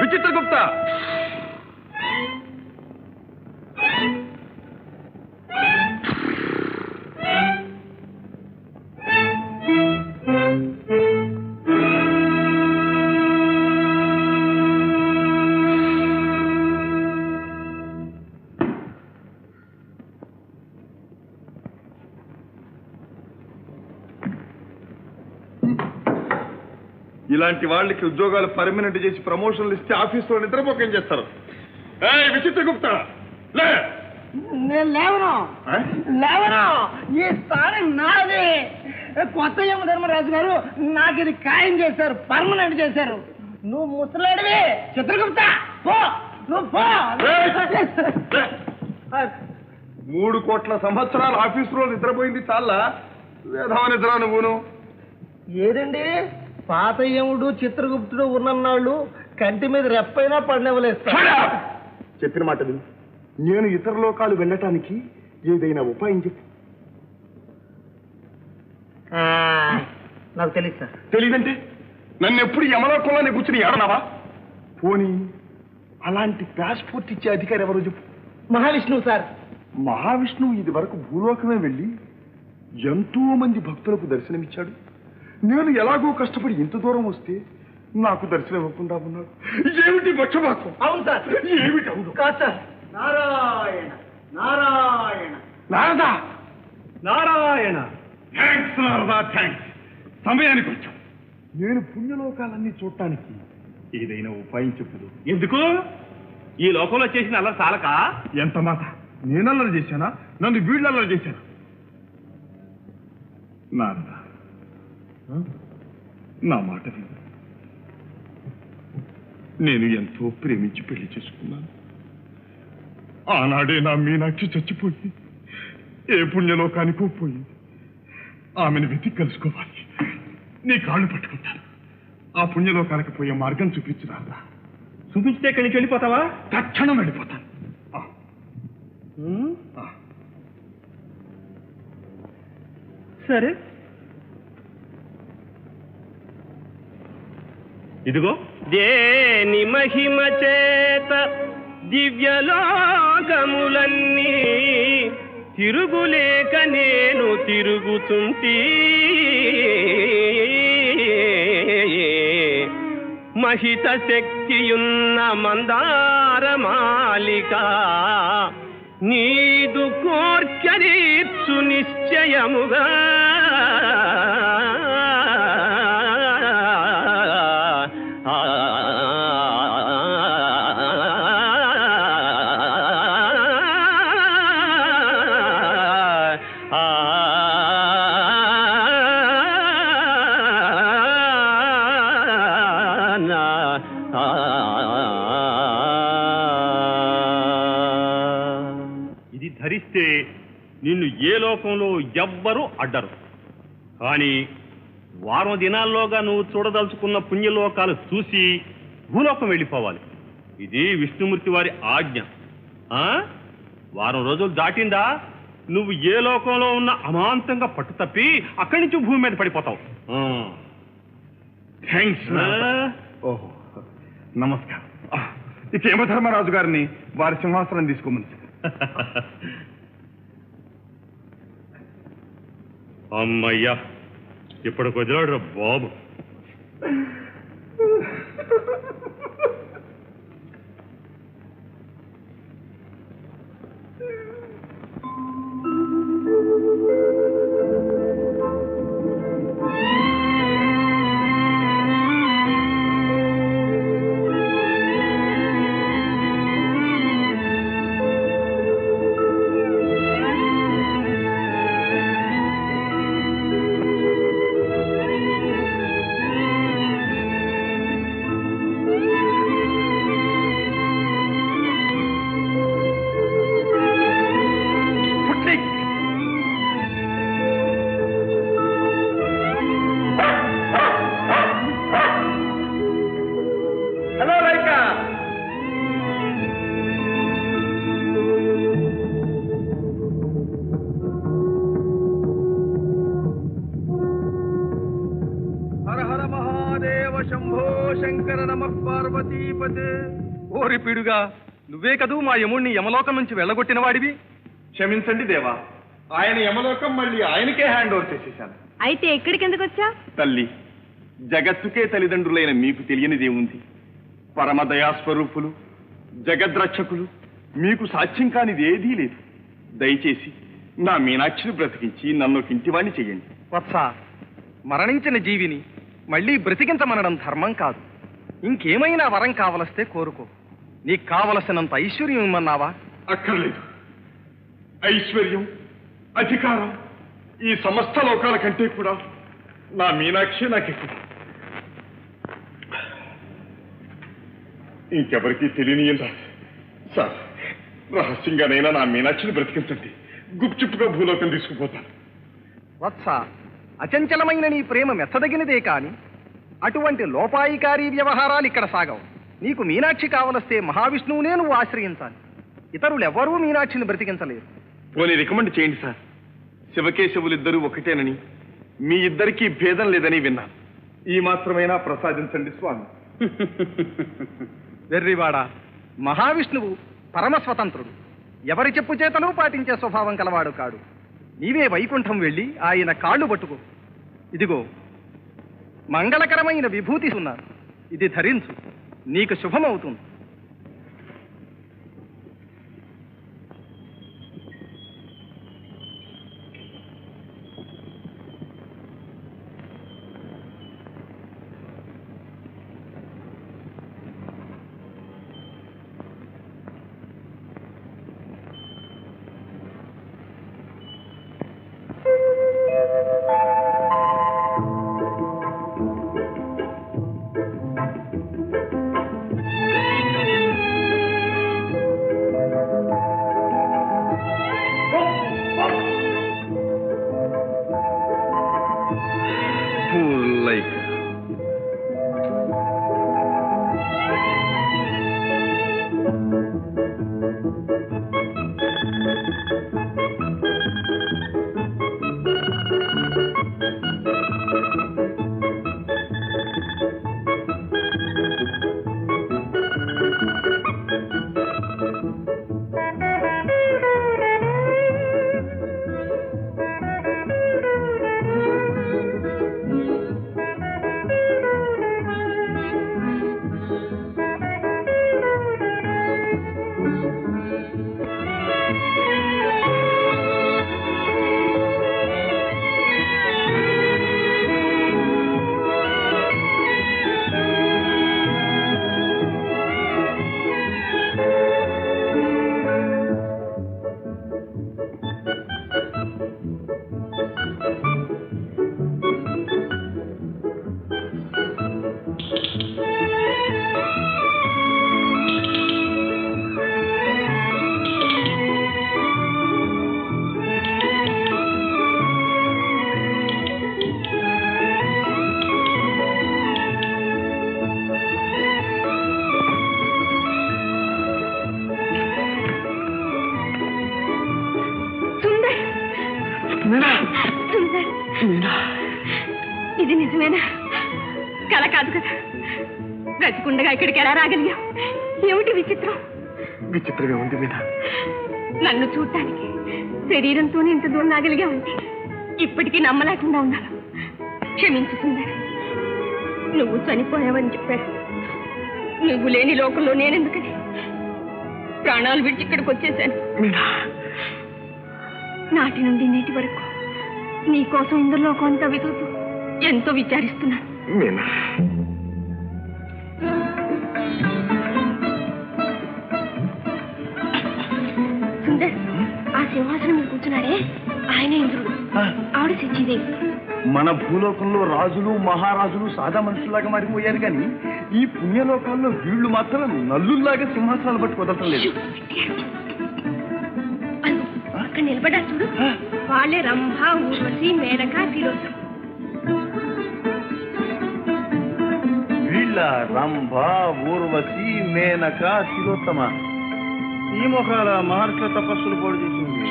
Vichitra Gupta! ఇలాంటి వాళ్ళకి ఉద్యోగాలు పర్మనెంట్ చేసి ప్రమోషన్లు ఇస్తే ఆఫీసులో నిద్రపోకేం చేస్తారు? ఏయ్ విచిత్రగుప్త లే! నేను లేవను. ఆ? లేవను. ఈ స్థానం నాది. కొత్త యమ ధర్మరాజు గారు నాకు ఇది ఖాయం చేశారు పర్మనెంట్ చేశారు. నువ్వు ముసలాడివి. చిత్రగుప్త పో. నువ్వు పో. మూడు కోట్ల సంవత్సరాలు ఆఫీసులో నిద్రపోయింది చాలా వేధవ నిద్ర నువ్వును? ఏదండి? పాత యముడు చిత్రగుప్తుడు ఉన్నన్నాళ్ళు కంటి మీద రెప్పైనా up! చెప్పిన మాట విను నేను ఇతర లోకాలు వెళ్ళటానికి ఏదైనా ఉపాయం చెప్పు. నాకు తెలియదు సార్. తెలియదంటే నన్ను ఎప్పుడు యమలోకంలోనే కూర్చుని ఏడనావా పోనీ అలాంటి పాస్పోర్ట్ ఇచ్చే అధికారి ఎవరో చెప్పు. మహావిష్ణువు సార్. మహావిష్ణువు ఇది వరకు భూలోకమే వెళ్ళి ఎంతో మంది భక్తులకు దర్శనమిచ్చాడు. నేను ఎలాగో కష్టపడి ఇంత దూరం వస్తే నాకు దర్శనం ఇవ్వకుండా ఉన్నాడు. ఏమిటి పక్షపాతం? అవును సార్. ఏమిటి అవును? కాదు sir. Narayana Narayana. Narada! Narayana. Thanks Narada thanks సమయానికి వచ్చాం. నేను పుణ్యలోకాలన్నీ చూడటానికి ఏదైనా ఉపాయం చెప్పుదు. ఎందుకు? ఈ లోకంలో చేసిన అలా చాలక? ఎంత మాట? నేనల్లరి చేశానా? నన్ను వీళ్ళల్లరి చేశాను? నారదా. నా మాట విను. నేను ఎంతో ప్రేమించి పెళ్ళి చేసుకున్నాను. ఆనాడే నా మీనాక్షి చచ్చిపోయి ఏ పుణ్యలోకానికో పోయింది ఆమెను వెతికి కలుసుకోవాలి. నీ కాళ్ళు పట్టుకుంటాను. ఆ పుణ్యలోకానికి పోయే మార్గం చూపించు నారదా చూపించితే ఇక్కడి నుంచి వెళ్ళిపోతావా? తక్షణం వెళ్ళిపోతాను. సరే. ఇదిగో. దేని మహిమ చేత దివ్యలోకములన్నీ తిరుగులేక నేను తిరుగుతుంటీ? మహిత శక్తియున్న మందార మాలిక నీదు కోర్కెరీర్చు నిశ్చయముగా లోకంలో ఎవ్వరూ అడ్డరు. కానీ వారం దినాల్లోగా నువ్వు చూడదలుచుకున్న పుణ్యలోకాలు చూసి భూలోకం వెళ్ళిపోవాలి. ఇది విష్ణుమూర్తి వారి ఆజ్ఞ? వారం రోజులు దాటిందా? నువ్వు ఏ లోకంలో ఉన్న అమాంతంగా పట్టు తప్పి అక్కడి నుంచి భూమి మీద పడిపోతావు. థ్యాంక్స్? ఓహో. నమస్కారం. ఇక యమధర్మరాజు గారిని వారి సింహాసనం తీసుకోమని చెప్పు. అమ్మయ్యా ఇప్పుడు కుదిరాడు బాబు. ఓరి పిడుగా నువ్వే కదూ మా యముణ్ణి యమలోకం నుంచి వెళ్ళగొట్టిన వాడివి? క్షమించండి దేవా ఆయన యమలోకం మళ్ళీ ఆయనకే హ్యాండ్ ఓవర్ చేసేశాను. అయితే ఎక్కడికి ఎందుకు వచ్చా తల్లి జగత్తుకే తల్లిదండ్రులైన మీకు తెలియనిదేముంది పరమ దయాస్వరూపులు జగద్రక్షకులు మీకు సాధ్యం కానిది ఏదీ లేదు. దయచేసి నా మీనాక్షిని బ్రతికించి నన్ను ఒక ఇంటివాణ్ణి చెయ్యండి. వత్స మరణించిన జీవిని మళ్ళీ బ్రతికించమనడం ధర్మం కాదు. ఇంకేమైనా వరం కావలస్తే కోరుకో. నీకు కావలసినంత ఐశ్వర్యం ఇమ్మన్నావా? అక్కర్లేదు. ఐశ్వర్యం అధికారం ఈ సమస్త లోకాల కంటే కూడా నా మీనాక్షి నాకు ఎక్కువ ఇంకెవరికీ తెలియనియందా సార్ రహస్యంగానైనా నా మీనాక్షిని బ్రతికించండి. గుప్చుప్పుగా భూలోకం తీసుకుపోతాను. వత్స అచంచలమైన నీ ప్రేమ మెచ్చదగినదే కాని అటువంటి లోపాయికారీ వ్యవహారాలు ఇక్కడ సాగవు. నీకు మీనాక్షి కావలస్తే మహావిష్ణువునే నువ్వు ఆశ్రయించాలి. ఇతరులెవ్వరూ మీనాక్షిని బ్రతికించలేరు. పోనీ రికమెండ్ చేయండి సార్. శివకేశవులిద్దరూ ఒకటేనని మీ ఇద్దరికీ భేదం లేదని విన్నాను. ఈ మాత్రమైనా ప్రసాదించండి స్వామి. వెర్రివాడ మహావిష్ణువు పరమ స్వతంత్రుడు ఎవరి చెప్పు చేతను పాటించే స్వభావం కలవాడు కాడు. నీవే వైకుంఠం వెళ్ళి ఆయన కాళ్ళు పట్టుకో. ఇదిగో మంగళకరమైన విభూతి ఉన్నారు. ఇది ధరించు. నీకు శుభమవుతుంది. సుందర్ బ్రతికుండగా ఇక్కడికి ఎలా రాగలిగాం ఏమిటి విచిత్రం? విచిత్రమే ఉంది మీనా. నన్ను చూడటానికి శరీరంతోనే ఇంత దూరం రాగలిగావంటే ఇప్పటికీ నమ్మలేకుండా ఉన్నాను. క్షమించు సుందర్. నువ్వు చనిపోయావని చెప్పారు నువ్వు లేని లోకంలో నేనెందుకని? ప్రాణాలు విడిచి ఇక్కడికి వచ్చేసాను మీనా. నాటి నుండి నేటి వరకు నీ కోసం ఇందులోకం అంతా వెతుకుతూ ఎంతో విచారిస్తున్నాను. సింహాసనం మీద కూర్చున్నాడే. ఆయనే ఇంద్రుడు. ఆవిడ శచిదేవి మన భూలోకంలో రాజులు మహారాజులు సాదా మనుషుల్లాగా మారిపోయారు కానీ ఈ పుణ్యలోకాల్లో వీళ్ళు మాత్రం నల్లుల్లాగా సింహాసనాలు పట్టి కుదరటం లేదు. అక్కడ నిలబడ్డా చూడు. వాళ్ళే రంభ ఊర్వశి మేనక తిలోత్తం వీళ్ళ రంభ ఊర్వశి మేనక తిలోత్తమ ఈ మొఖాల మహర్షుల తపస్సులు పోటు చేసింది.